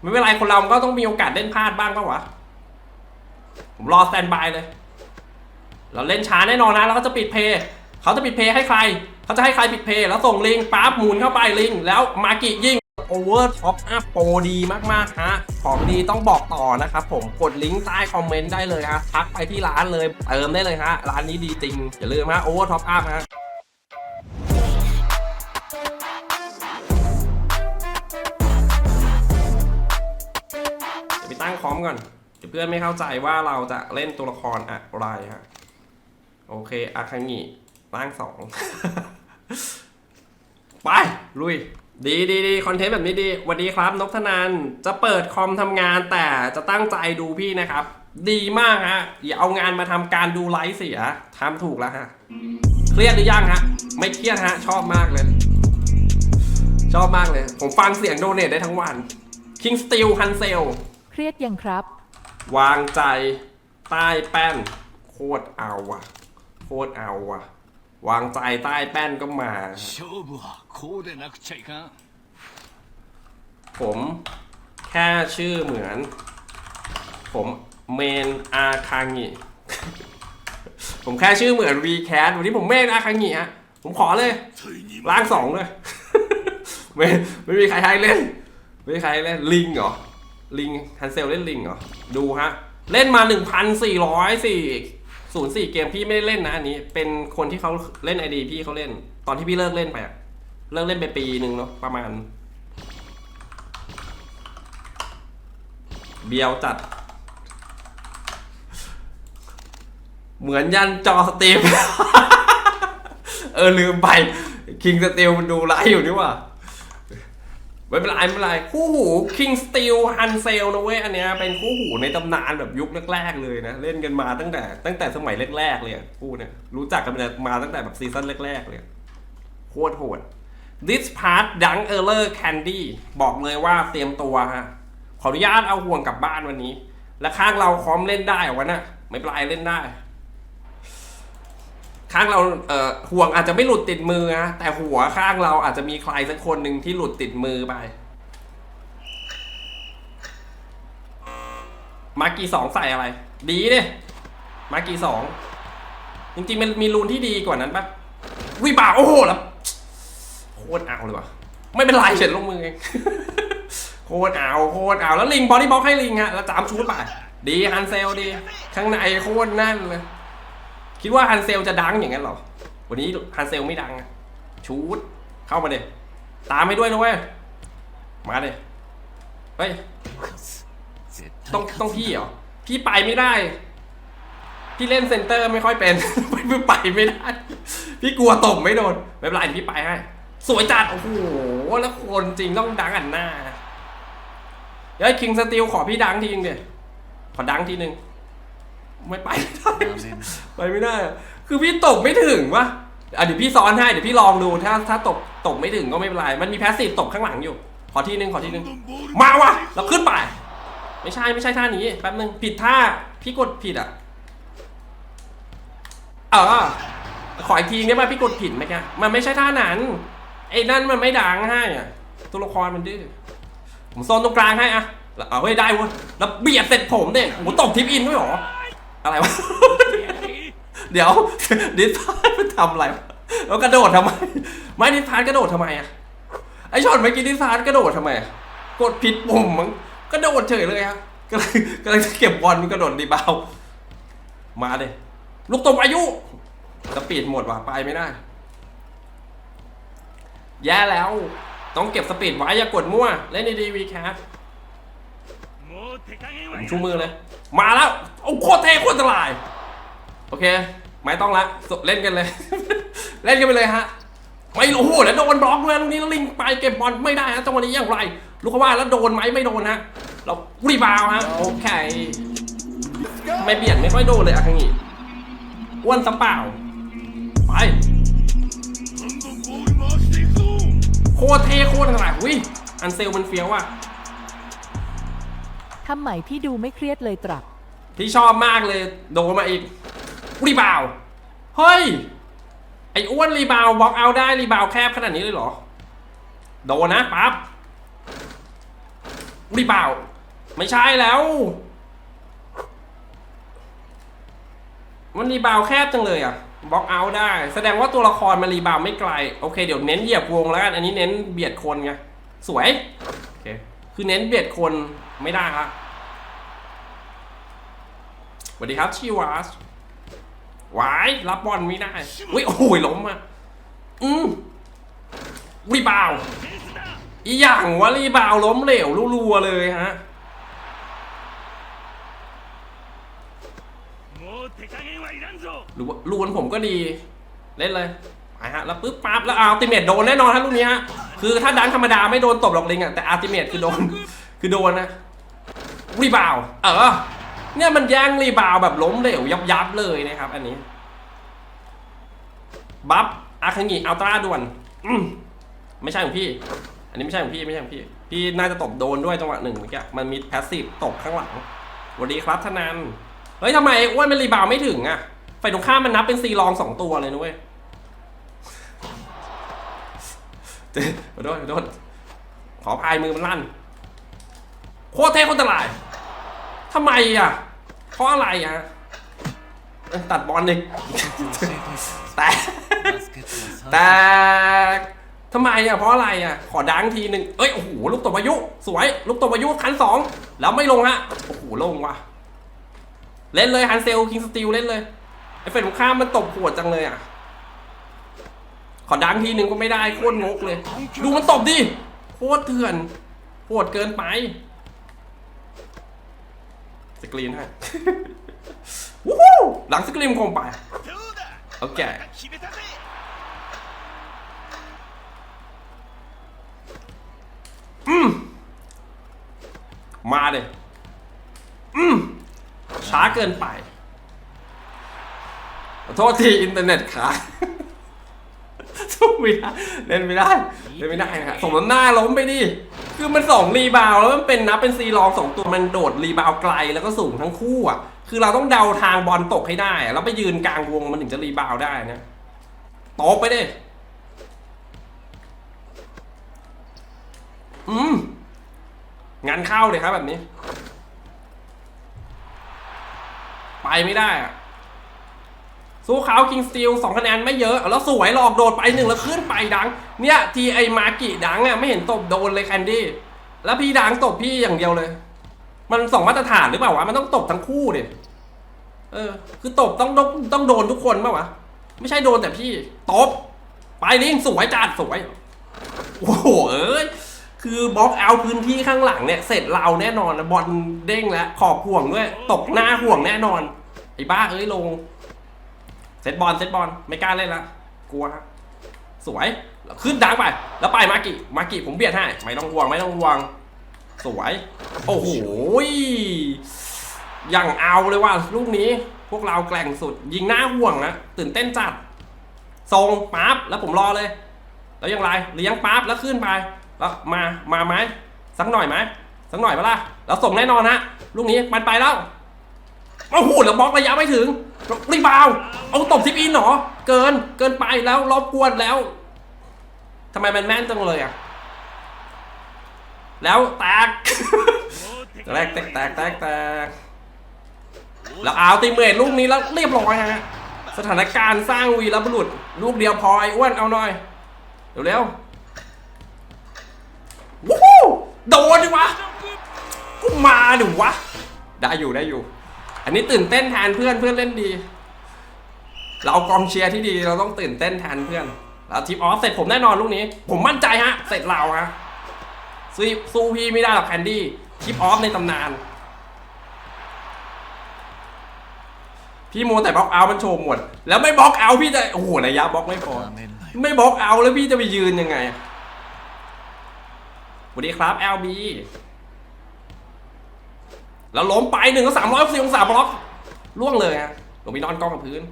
ไม่เป็นไรคนเรามันก็ต้องมีโอกาสเล่นพลาดบ้างปะวะ ผมรอสแตนบายเลย เราเล่นช้าแน่นอนนะแล้วก็จะปิดเพย์เขาจะปิดเพย์ให้ใคร เขาจะให้ใครปิดเพย์แล้วส่งลิงก์ปั๊บหมุนเข้าไปลิงก์แล้วมากิยิงโอเวอร์ท็อปอัพโปรดีมากๆฮะ ของดีต้องบอกต่อนะครับผมกดลิงก์ใต้คอมเมนต์ได้เลยฮะทักไปที่ร้านเลย เติมได้เลยฮะ ร้านนี้ดีจริง อย่าลืมฮะโอเวอร์ท็อปอัพฮะ เดี๋ยวไปตั้งคอมก่อนเดี๋ยวเพื่อนไม่เข้าใจว่าเราจะเล่นตัวละครอะไรฮะโอเคอาคังิร่างสองไปลุยดีดีดีคอนเทนต์แบบนี้ดีสวัสดีครับนพธนานจะเปิดคอมทำงานแต่จะตั้งใจดูพี่นะครับ ดีมากฮะ อย่าเอางานมาทำการดูไลฟ์เสียทำถูกแล้วฮะ เครียดหรือยังฮะ ไม่เครียดฮะ ชอบมากเลย ชอบมากเลย ผมฟังเสียงโดเนทได้ทั้งวัน King Steel h u n s e l เครียดยังครับ วางใจใต้แป้น โคตรเอาว่ะ โคตรเอาว่ะ วางใจใต้แป้นก็มา 勝負はこうでなくちゃいかん ผมแค่ชื่อเหมือน ผมเมนอาคางิ ผมแค่ชื่อเหมือน v c a t วันนี้ผมเมนอาคางิฮะ ผมขอเลย ついに ล้างสองเลย ไม่ไม่มีใครให้เล่น ไม่มีใครให้เล่นลิงเหรอ ลิงฮันเซลเล่นลิงเหรอ ดูฮะ เล่นมา 1,404 04 เกมพี่ไม่ได้เล่นนะอันนี้ เป็นคนที่เขาเล่นไอดีพี่เขาเล่น ตอนที่พี่เลิกเล่นไปอะเลิกเล่นไปปีหนึ่งเนาะประมาณ เบียวจัด เหมือนยันจอสตรีม เออลืมไป คิงสตีลมันดูไลฟ์อยู่นี่ว่า ไม่เป็นไรไม่เป็นไรคู่หูคิงสตีลฮันเซลนะเว้ยอันเนี้ยเป็นคู่หูในตำนานแบบยุคแรกๆเลยนะ เล่นกันมาตั้งแต่ ตั้งแต่สมัยแรกๆเลยคู่เนี่ยรู้จักกันมาตั้งแต่แบบซีซั่นแรกๆเลยโคตรโหด this part dunk error candy บอกเลยว่าเตรียมตัวฮะขออนุญาตเอาห่วงกลับบ้านวันนี้ และข้างเราคอมเล่นได้เหรอวะนะไม่เป็นไรเล่นได้ ข้างเราเอ่อห่วงอาจจะไม่หลุดติดมือนะแต่หัวข้างเราอาจจะมีใครสักคนหนึ่งที่หลุดติดมือไป มากีสองใส่อะไร ดีดิมากีสองจริงๆมันมีรูนที่ดีกว่านั้นปะวิบากโอ้โหแล้วโคตรเอาเลยว่ะไม่เป็นไรเฉยลงมือเองโคตรเอาโคตรเอาแล้วลิงบอดี้บล็อกให้ลิงฮะแล้วจามชูดไปดีฮันเซลดี ข้างในโคตรแน่นเลย คิดว่าฮันเซลจะดังอย่างนั้นหรอ วันนี้ฮันเซลไม่ดังอะชูดเข้ามาเด็ตามให้ด้วยนะเว้ย มาเด็เฮ้ย ต้องต้องพี่เหรอ พี่ไปไม่ได้ พี่เล่นเซนเตอร์ไม่ค่อยเป็นพี่ไปไม่ได้ พี่กลัวตบไม่โดน ไม่เป็นไรพี่ไปให้ สวยจัด โอ้โห แล้วคนจริงต้องดังอันหน้าเฮ้ยคิงสตีลขอพี่ดังทีนึงเดี๋ยขอดังทีนึง ไม่ไปไม่ได้なぜไปไม่ได้อะคือพี่ตกไม่ถึงวะอะเดี๋ยวพี่ซ้อนให้เดี๋ยวพี่ลองดูถ้าถ้าตกตกไม่ถึงก็ไม่เป็นไร มันมีแพสซีฟตกข้างหลังอยู่ ขอทีนึงขอทีนึงมาวะเราขึ้นไป ไม่ใช่ไม่ใช่ท่านี้แป๊บนึงผิดท่าพี่กดผิดอะเออขออีกทีได้ไหมพี่กดผิดไหมแกมันไม่ใช่ท่านั้นไอ้นั่นมันไม่ดังให้อะตัวละครมันดื้อผมโซนตรงกลางให้อะแล้วเอาเฮ้ยได้เวะแล้วเบียดเสร็จผมเด็กโหตบทิปอินด้วยเหรอ อะไรวะ เดี๋ยวดิสพาร์มันทำอะไรแล้วกระโดดทำไม ไม่ดิสพาร์กระโดดทำไมอะไอช็อตเมื่อกี้ดิสพาร์กระโดดทำไม กดผิดปุ่มมั้งกระโดดเฉยเลยครักำลังกำลังจะเก็บบอลมันกระโดดดีเบามาเลยลูกตบอายุสปีดหมดว่ะไปไม่ได้ แย่แล้ว ต้องเก็บสปีดไว้อย่ากดมั่ว เล่นดีดีวีแคส ผมชูมือเลย มาแล้วโอ้โคตรเท่โคตรอันาย โอเค ไม่ต้องละเล่นกันเลย เล่นกันไปเลยฮะ ไม่โอ้โหแล้วโดนบล็อกเลยลูกนี้แล้วลิงไปเก็บบอลไม่ได้ฮะจังหวะนี้อย่างไร ลูกเขาว่าแล้วโดนไหมไม่โดนฮะ เรารีบาวฮะโอเค ไม่เบี่ยดไม่ค่อยโดนเลยอะคังอีอ้วนสัมเปล่า ไปโคตรเท่โคตรอันายอุ้ยอันเซลมันเฟี้ยวอะ ทำใหม่พี่ดูไม่เครียดเลยตรับ ที่ชอบมากเลยโดนมาอีกรีบาวเฮ้ย ไอ้อ้วนรีบาวบล็อกเอาได้รีบาวแคบขนาดนี้เลยเหรอ โดนนะปั๊บรีบาวไม่ใช่แล้ว มันรีบาวแคบจังเลยอะบล็อกเอาได้ แสดงว่าตัวละครมันรีบาวไม่ไกล โอเคเดี๋ยวเน้นเหยียบวงแล้วกัน อันนี้เน้นเบียดคนไง สวย คือเน้นเบียดคนไม่ได้ครับสวัสดีครับชีวาสวายรับบอลไม่ได้อุ้ยโอ้ยล้มอะอืมรีบาวอีอย่างว่ารีบาวล้มเหลวรัวเลยฮะลูนผมก็ดี เล่นเลยไปฮะแล้วปึ๊บปั๊บแล้วเอาติเมตโดนแน่นอนฮะลูกนี้ฮะ คือถ้าดันธรรมดาไม่โดนตบหรอกลิงอะแต่อัลติเมทคือโดน คือโดนนะรีบาวเออเนี่ยมันแย่งรีบาวแบบล้มเหลวยับยับเลยนะครับ อันนี้ บัฟอาคังิอัลตร้าด่วนอืมไม่ใช่ของพี่ อันนี้ไม่ใช่ของพี่ไม่ใช่ของพี่ พี่น่าจะตบโดนด้วยจังหวะหนึ่งเมื่อกี้มันมีแพสซีฟตบข้างหลังสวัสดีครับธนันเฮ้ยทำไมอ้วนมันรีบาวไม่ถึงอะไฟตรงข้ามมันนับเป็นซีรองสองตัวเลยนะเว้ยเจ๊ ขอโทษขอโทษขอพายมือมันลั่น โคตรเท่โคตรอันตรายทำไมอะ เพราะอะไรอะเอ้ยตัดบอลดิแต่แต่ทำไมอะ เพราะอะไรอะ ขอดังทีหนึ่งเอ้ย โอ้โห ลูกตบอายุ สวย ลูกตบอายุคันสองแล้วไม่ลงฮะ โอ้โห ลงว่ะ เล่นเลยฮันเซล คิงสตีลเล่นเลย ไอ้เฟรนของข้ามมันตบหัวจังเลยอะ ขอดังทีหนึ่งก็ไม่ได้โคตรงกเลย ดูมันตบดิโคตรเถื่อนโหดเกินไป สกรีนให้วู้ฮู้หลังสกรีนคงไปโอเคอืมมาเลยอืมช้าเกินไปขอโทษที อินเทอร์เน็ตค้าง สู้ไม่ได้เล่นไม่ได้เล่นไม่ได้นะสมน้ำหน้าล้มไปดิคือมันสองรีบาวด์แล้วมันเป็นนับเป็นซีรองสองตัวมันโดดรีบาวด์ไกลแล้วก็สูงทั้งคู่อะคือเราต้องเดาทางบอลตกให้ได้อะแล้วไปยืนกลางวงมันถึงจะรีบาวด์ได้นะตบไปดิอืมงานเข้าเลยครับแบบนี้ ไปไม่ได้อะ สู้เขาคิงสตีลสองคะแนนไม่เยอะ แล้วสวยหลอกโดดไปหนึ่งแล้วขึ้นไปดัง เนี่ยทีไอมากิดังอะไม่เห็นตบโดนเลยแคนดี้ แล้วพี่ดังตบพี่อย่างเดียวเลย มันสองมาตรฐานหรือเปล่าวะ มันต้องตบทั้งคู่ดิ เออ คือตบต้องต้องต้องโดนทุกคนป่าวะ ไม่ใช่โดนแต่พี่ ตบ ไปลิงสวยจัดสวย โอ้โหเอ้ย คือบล็อกเอาพื้นที่ข้างหลังเนี่ยเสร็จเราแน่นอนนะบอลเด้งแล้วขอบห่วงด้วย ตกหน้าห่วงแน่นอน ไอ้บ้าเอ้ยลง ซตบอลเซตบอลไม่กล้าเล่นละกลัวฮะสวยแล้วขึ้นดังไป แล้วไปมากิมากิผมเบียดให้ไม่ต้องห่วงไม่ต้องห่วง สวย โอ้โหอย่างเอาเลยว่าลูกนี้พวกเราแกล่งสุด ยิงหน้าห่วงนะตื่นเต้นจัดทรงปั๊บแล้วผมรอเลย แล้วยังไรเลี้ยงปั๊บแล้วขึ้นไป แล้วมามาไหมสักหน่อยไหมสักหน่อยปะล่ะแล้วส่งแน่นอนฮะลูกนี้มันไปแล้ว มาหูดแล้วบล็อกระยะไม่ถึงรีบาวเอาตบทิปอินเหรอ เกินเกินไปแล้วรอบกวนแล้วทำไมแมนแมนจังเลยอะ แล้วแตกแตกแตกแตกแตกแล้วเอาตีเมทลูกนี้แล้วเรียบร้อยฮะสถานการณ์สร้างวีรบุรุษ ลูกเดียวพอไอ้อ้วนเอาหน่อย เร็วๆวู้โดนดิวะกูมาดิวะ ได้อยู่ได้อยู่ อันนี้ตื่นเต้นแทนเพื่อนเพื่อนเล่นดี เรากองเชียร์ที่ดีเราต้องตื่นเต้นแทนเพื่อน แล้วทิปออฟเสร็จผมแน่นอนลูกนี้ ผมมั่นใจฮะ เสร็จเราฮะสู้สู้พี่ไม่ได้หรอกแคนดี้ทิปออฟในตำนาน พี่โมแต่บล็อกเอาท์มันโชว์หมด แล้วไม่บล็อกเอาท์พี่จะโอ้โหระยะบล็อกไม่พอไม่บล็อกเอาท์แล้วพี่จะไปยืนยังไงสวัสดีครับ LB แล้วล้มไปหนึ่งก็สามร้อยสี่องศาบล็อกล่วงเลยฮะลงไปนอนกองกับพื้น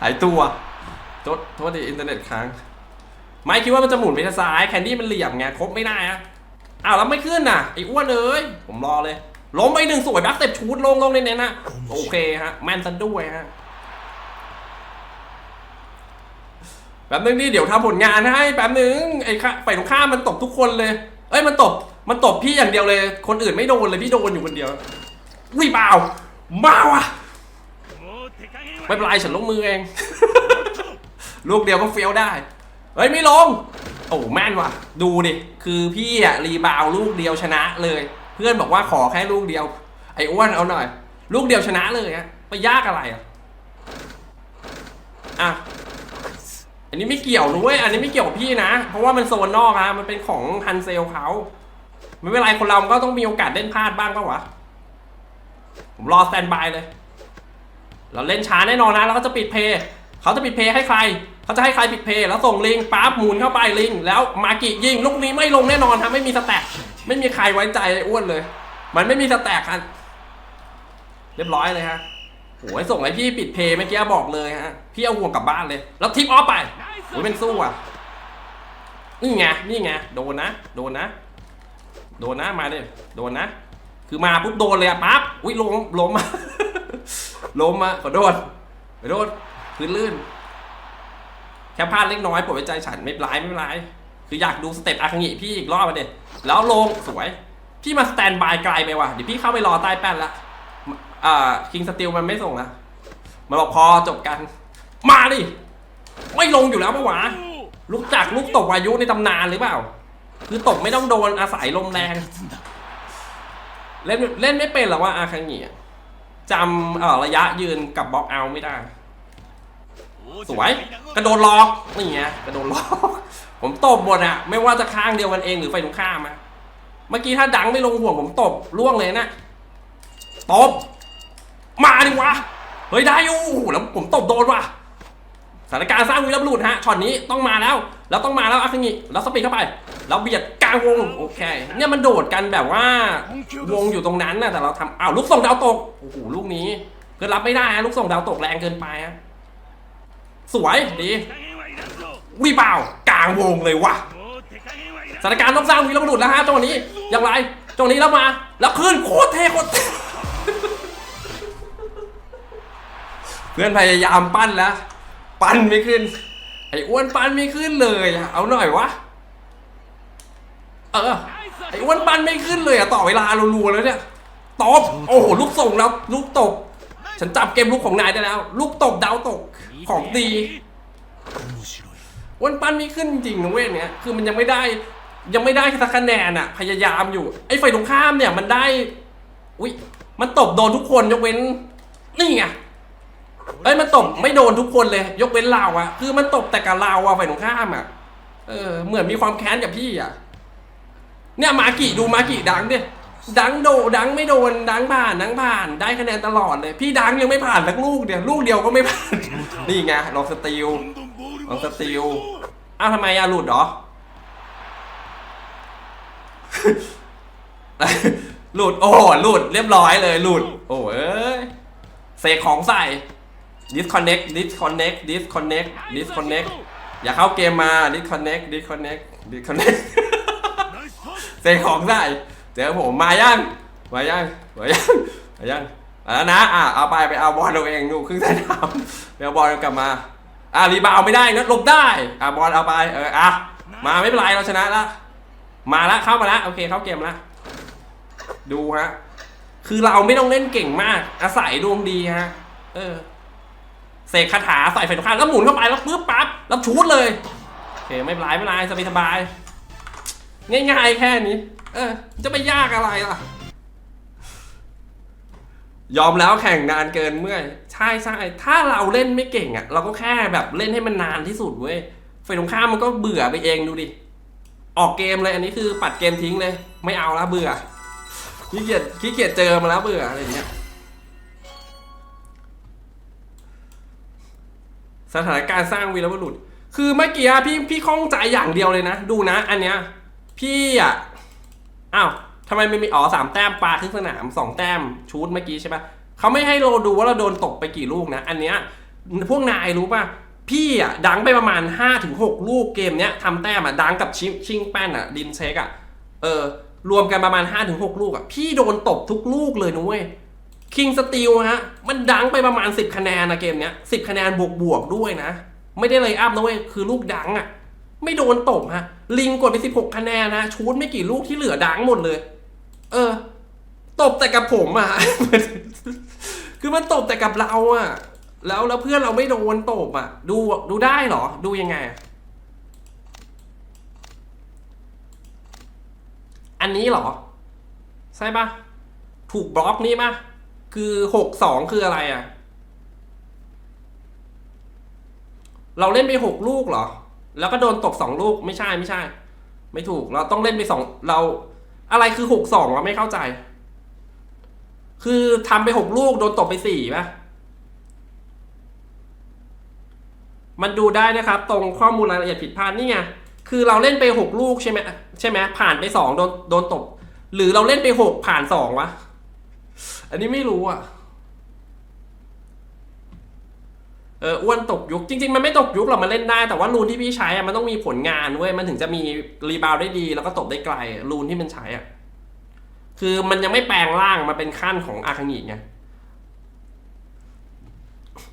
หายตัวโทษโทษดิอินเทอร์เน็ตค้างไม่คิดว่ามันจะหมุนไปทางซ้ายแคนดี้มันเหลี่ยมไงครบไม่ได้อะอ้าวแล้วไม่ขึ้นน่ะไอ้อ้วนเอ้ยผมรอเลย ล้มไปหนึ่งสวยแบ็คเต็ปชูดลงลงเน้นๆนะโอเคฮะแมนซะด้วยฮะแป๊บนึงนี่เดี๋ยวทำผลงานให้แป๊บนึงไอ้ข้าฝ่ายตรงข้ามมันตบทุกคนเลยเเอ้ยมันตบมันตบพี่อย่างเดียวเลย คนอื่นไม่โดนเลยพี่โดนอยู่คนเดียวรีบาวมาวะไม่เป็นไรฉันลงมือเอง ลูกเดียวก็เฟี้ยวได้ เฮ้ยไม่ลง โอ้แม่นว่ะ ดูดิ คือพี่อะรีบาวลูกเดียวชนะเลย เพื่อนบอกว่าขอแค่ลูกเดียว ไอ้อ้วนเอาหน่อย ลูกเดียวชนะเลยฮะไปยากอะไรอะอะ อันนี้ไม่เกี่ยวนะเว้ยอันนี้ไม่เกี่ยวกับพี่นะ เพราะว่ามันโซนนอกอะมันเป็นของฮันเซลเขาไม่เป็นไรคนเราก็ต้องมีโอกาสเล่นพลาดบ้างปะวะผมรอสแตนบายเลย เราเล่นช้าแน่นอนนะแล้วก็จะปิดเพย์เขาจะปิดเพย์ให้ใคร เขาจะให้ใครปิดเพย์แล้วส่งลิงปั๊บหมุนเข้าไปลิง แล้วมากิยิงลูกนี้ไม่ลงแน่นอนครับไม่มีสแต็กไม่มีใครไว้ใจอ้อ้วนเลย มันไม่มีสแต็กครับเรียบร้อยเลยฮะ โอ้ยส่งให้พี่ปิดเพย์เมื่อกี้บอกเลยฮะ พี่เอาห่วงกลับบ้านเลย แล้วทิปออฟไปโอ้ยเป็นสู้อะ นี่ไง นี่ไง โดนนะ โดนนะ โดนนะ มาดิโดนนะ คือมาปุ๊บโดนเลยอะปั๊บ อุ้ยล้ม ล้มมาล้มมาขอโทษขอโทษพื้นลื่น แค่พลาดเล็กน้อยปวดไว้ใจฉันไม่เป็นไรไม่เป็นไรคืออยากดูสเต็ปอาคังิพี่อีกรอบมาเด็แล้วลงสวย พี่มาสแตนบายไกลไปว่ะ เดี๋ยวพี่เข้าไปรอใต้แป้นละ อ่าคิงสติลมันไม่ส่งนะมันบอกพอจบกัน มาดิ ไม่ลงอยู่แล้วปะวะลูกจากลูกตกวายุในตำนานหรือเปล่า คือตกไม่ต้องโดนอาศัยลมแรง เล่นเล่นไม่เป็นหรอว่าอาคังิอะจำเอ่อระยะยืนกับบล็อกเอาไม่ได้ สวย กระโดดล็อกนี่ไงกระโดดล็อก ผมตบหมดอะไม่ว่าจะข้างเดียวกันเองหรือไฟตรงข้ามอะเมื่อกี้ถ้าดังไม่ลงห่วงผมตบล่วงเลยนะตบ มาดิวะ เฮ้ยได้อยู่แล้วผมตบโดนว่ะสถานการณ์สร้างวีรบุรุษฮะช็อตนี้ต้องมาแล้ว แล้วต้องมาแล้วอัคคีแล้วสปีดเข้าไป แล้วเบียดกลางวงโอเค เนี่ยมันโดดกันแบบว่าวงอยู่ตรงนั้นนะแต่เราทำอ้าวลูกส่งดาวตกโอ้โหลูกนี้เกินรับไม่ได้ฮะลูกส่งดาวตกแรงเกินไปฮะสวยดีวิบ่าวกลางวงเลยว่ะสถานการณ์ต้องสร้างวีรบุรุษแล้วฮะจังหวะนี้อย่างไรจังหวะนี้แล้วมา แล้วขึ้นโคตรเท่โคตร เพื่อนพยายามปั้นแล้ว ปั้นไม่ขึ้น ไอ้อ้วนปั้นไม่ขึ้นเลยเอาหน่อยวะ เออ ไอ้อ้วนปั้นไม่ขึ้นเลยอะต่อเวลารัวๆแล้วเนี่ย ตบ โอ้โห ลูกส่งแล้ว ลูกตบ ฉันจับเกมลูกของนายได้แล้ว ลูกตบดาวตก ของดีอ้วนปั้นไม่ขึ้นจริงนะเว้ยเนี่ย คือมันยังไม่ได้ ยังไม่ได้สักคะแนนอะพยายามอยู่ ไอ้ไฟตรงข้ามเนี่ยมันได้ อุ้ยมันตบโดนทุกคนยกเว้น นี่ไง เอ้ยมันตบไม่โดนทุกคนเลย ยกเว้นเราอะคือมันตบแต่กับเราอะฝ่ายตรงข้ามอะเออเหมือนมีความแค้นกับพี่อะเนี่ยมากิดูมากิดังดิดังโดดังไม่โดนดังผ่านดังผ่านได้คะแนนตลอดเลย พี่ดังยังไม่ผ่านสักลูกเดียวลูกเดียวก็ไม่ผ่านนี่ไงลองสติลลองสติลอ้าวทำไมอะหลุดเหรอหลุดโอ้หลุดเรียบร้อยเลยหลุด โอ้เอ้ยเสกของใส่ disconnect disconnect disconnect disconnect อย่าเข้าเกมมา disconnect disconnect disconnect เสกของได้เดี๋ผมมายังมายังมายังมายังแล้วนะ อะเอาไปไปเอาบอลเราเองดูครึ่งสนามเดี๋ยบอลกลับมาอะรีบาวไม่ได้นะลบได้อะบอลเอาไปเอออะมาไม่เป็นไรเราชนะละมาละเข้ามาละโอเคเข้าเกมละดูฮะคือเราไม่ต้องเล่นเก่งมาก อาศัยดวงดีฮะ เออ เสกคาถาใส่ไฟตรงข้ามแล้วหมุนเข้าไปแล้วปึ๊บปั๊บแล้วชูดเลยโอเคไม่เป็นไรไม่เป็นไรสบายสบายๆง่ายๆแค่นี้ เออ จะไปยากอะไรล่ะ ยอมแล้วแข่งนานเกินเมื่อยใช่ใช่ถ้าเราเล่นไม่เก่งอะ เราก็แค่แบบเล่นให้มันนานที่สุดเว้ยฝ่ายตรงข้ามมันก็เบื่อไปเองดูดิ ออกเกมเลยอันนี้คือปัดเกมทิ้งเลย ไม่เอาละเบื่อขี้เกียจขี้เกียจเจอมาแล้วเบื่ออะไรอย่างเงี้ย สถานการณ์สร้างวีรบุรุษ คือเมื่อกี้พี่พี่ข้องใจอย่างเดียวเลยนะ ดูนะอันเนี้ยพี่อะอ้าวทำไมไม่มีอ๋อสามแต้มปลาครึ่งสนามสองแต้มชูดเมื่อกี้ใช่ปะเขาไม่ให้เราดูว่าเราโดนตกไปกี่ลูกนะ อันเนี้ยพวกนายรู้ป่ะพี่อะดังไปประมาณ5้าถึงหลูกเกมเนี้ยทำแต้มอะดังกับชิชิงแป้นอะดินเช็คอะเออรวมกันประมาณ5้าถึงหลูกอะพี่โดนตบทุกลูกเลยนุ้ย คิงสตีลฮะ มันดังไปประมาณ 10 คะแนนนะเกมเนี้ย10คะแนนบวกบวกด้วยนะ ไม่ได้เลยอัพนะเว้ย คือลูกดังอะไม่โดนตบฮะ ลิงกดไปสิบหกคะแนนนะ ชูดไม่กี่ลูกที่เหลือดังหมดเลย เออ ตบแต่กับผมอะคือมันตบแต่กับเราอะแล้วแล้วเพื่อนเราไม่โดนตบอะดูดูได้เหรอ ดูยังไงอะอันนี้เหรอ ใช่ปะถูกบล็อกนี่ปะ คือหกสองคืออะไรอะเราเล่นไปหกลูกเหรอ แล้วก็โดนตบสองลูกไม่ใช่ไม่ใช่ ไม่ถูก เราต้องเล่นไปสองเรา อะไรคือหกสองเราไม่เข้าใจ คือทำไปหกลูกโดนตบไปสี่ปะมันดูได้นะครับ ตรงข้อมูลรายละเอียดผิดพลาดนี่ไงคือเราเล่นไปหกลูกใช่ไหมใช่ไหมผ่านไปสองโดนโดนตบ หรือเราเล่นไปหกผ่านสองวะ อันนี้ไม่รู้อะ เอออ้วนตกยุค จริง ๆ มันไม่ตกยุคหรอกมันเล่นได้ แต่ว่ารูนที่พี่ใช้อะมันต้องมีผลงานเว้ย มันถึงจะมีรีบาวได้ดี แล้วก็ตบได้ไกล รูนที่มันใช้อะ คือมันยังไม่แปลงร่างมาเป็นขั้นของอาคังิไง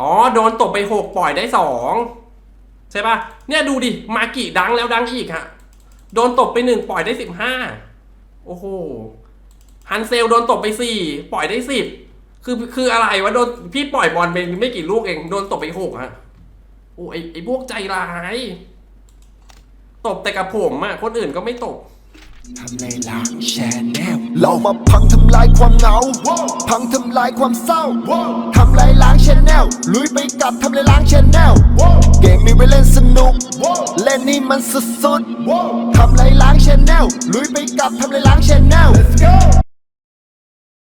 อ๋อ โดนตบไปหกปล่อยได้สองใช่ปะเนี่ยดูดิ มากิดังแล้วดังอีกฮะ โดนตบไปหนึ่งปล่อยได้สิบห้า โอ้โห ฮันเซลโดนตบไปสี่ปล่อยได้สิบคือคืออะไรวะโดนพี่ปล่อยบอลไปไม่กี่ลูกเองโดนตบไปหกฮะโอ้ไอไอพวกใจร้ายตบแต่กับผมอะคนอื่นก็ไม่ตบทำในหลังแชนแนลเรามาพังทำลายความเหงา พังทำลายความเศร้า ทำลายล้างชแนลลุยไปกับทำลายล้างชแนลเกมมีไว้เล่นสนุก เล่นนี่มันสุดๆทำลายล้างชแนลลุยไปกับทำลายล้างชแนล